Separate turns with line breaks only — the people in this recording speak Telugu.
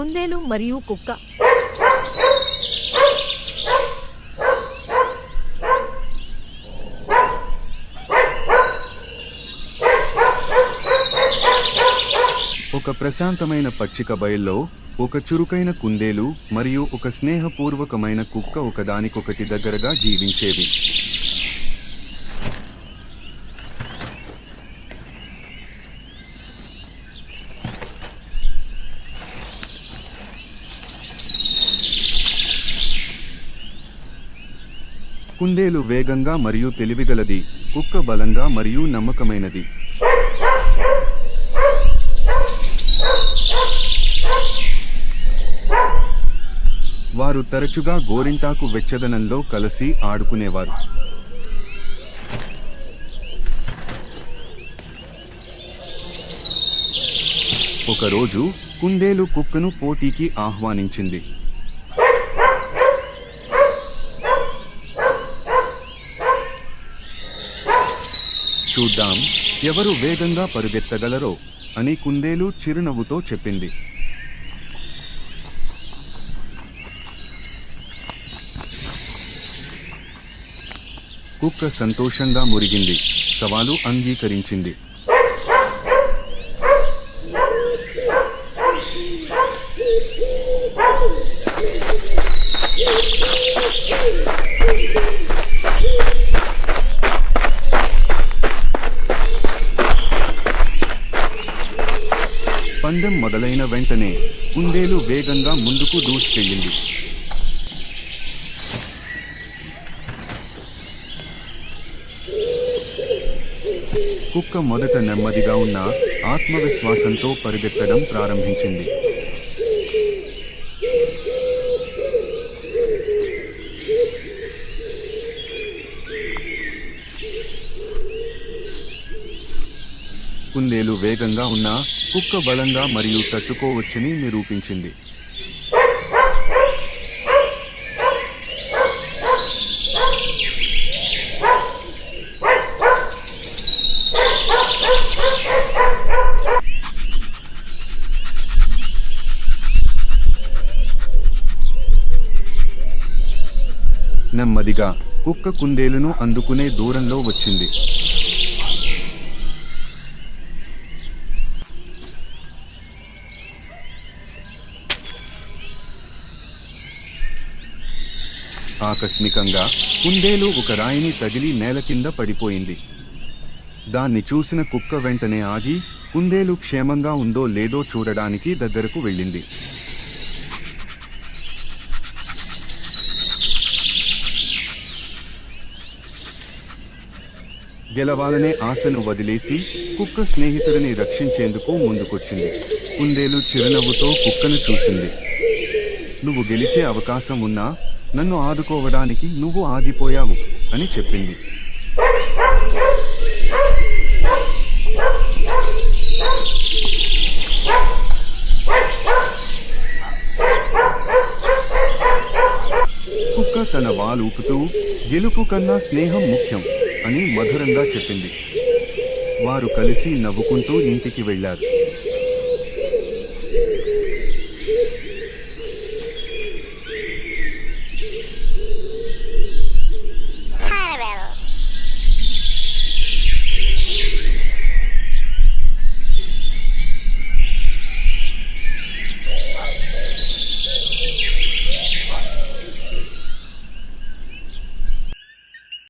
కుందేలు మరియు కుక్క.
ఒక ప్రశాంతమైన పచ్చిక బయల్లో ఒక చురుకైన కుందేలు మరియు ఒక స్నేహపూర్వకమైన కుక్క ఒకదానికొకటి దగ్గరగా జీవించేవి. కుందేలు వేగంగా మరియు తెలివిగలది కుక్క బలంగా మరియు నమ్మకమైనది. వారు తరచుగా గోరింటాకు వెచ్చదనంలో కలిసి ఆడుకునేవారు. ఒకరోజు కుందేలు కుక్కను పోటీకి ఆహ్వానించింది. చూద్దాం. ఎవరు వేగంగా పరుగెత్తగలరో అని కుందేలు చిరునవ్వుతో చెప్పింది. కుక్క సంతోషంగా మురిగింది. సవాలు అంగీకరించింది. పందెం మొదలైన వెంటనే కుందేలు వేగంగా ముందుకు దూసుకెళ్ళింది. కుక్క మొదట నెమ్మదిగా ఉన్న ఆత్మవిశ్వాసంతో పరిగెత్తడం ప్రారంభించింది. కుందేలు వేగంగా ఉన్నా కుక్క బలంగా మరియు తట్టుకోవచ్చని నిరూపించింది. నెమ్మదిగా కుక్క కుందేలును అందుకునే దూరంలో వచ్చింది. ఆకస్మికంగా కుందేలు ఒక రాయిని తగిలి నేల కింద పడిపోయింది. దాన్ని చూసిన కుక్క వెంటనే ఆగి కుందేలు క్షేమంగా ఉందో లేదో చూడడానికి దగ్గరకు వెళ్ళింది. గెలవాలనే ఆశను వదిలేసి కుక్క స్నేహితుడిని రక్షించేందుకు ముందుకొచ్చింది. కుందేలు చిరునవ్వుతో కుక్కను చూసింది. నువ్వు గెలిచే అవకాశం ఉన్నా నన్ను ఆదుకోవడానికి నువ్వు ఆగిపోయావు అని చెప్పింది. కుక్క తన వాలూపుతూ గెలుపు కన్నా స్నేహం ముఖ్యం అని మధురంగా చెప్పింది. వారు కలిసి నవ్వుకుంటూ ఇంటికి వెళ్ళారు.